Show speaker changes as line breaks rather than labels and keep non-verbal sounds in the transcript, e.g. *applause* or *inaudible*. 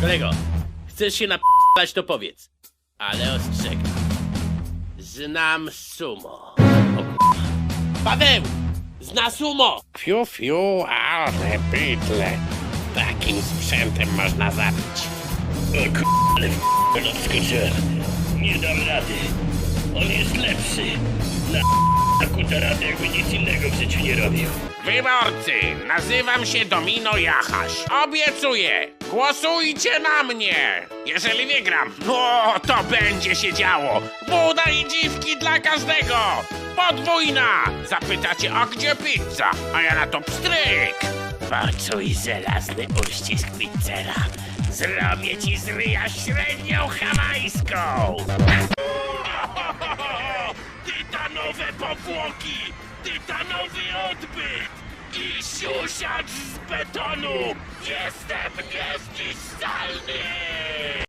Kolego, chcesz się nap***ać, to powiedz. Ale ostrzegam. Znam sumo. O k***a. Paweł! Zna sumo!
Fiu, fiu, ale bydle. Takim sprzętem można zabić.
O k***, ale w k***a odskoczyłem. Nie dam rady. On jest lepszy. Na na kutaradę jakby nic innego w życiu nie robił.
Wyborcy, nazywam się Domino Jachaś. Obiecuję, głosujcie na mnie. Jeżeli wygram, no to będzie się działo. Buda i dziwki dla każdego. Podwójna. Zapytacie, a gdzie pizza? A ja na to pstryk.
Poczuj żelazny uścisk pizzera. Zrobię ci z ryja średnią hawajską. *laughs* Tytanowe powłoki! Tytanowy odbyt! i siusiacz z betonu! Jestem niezniszczalny!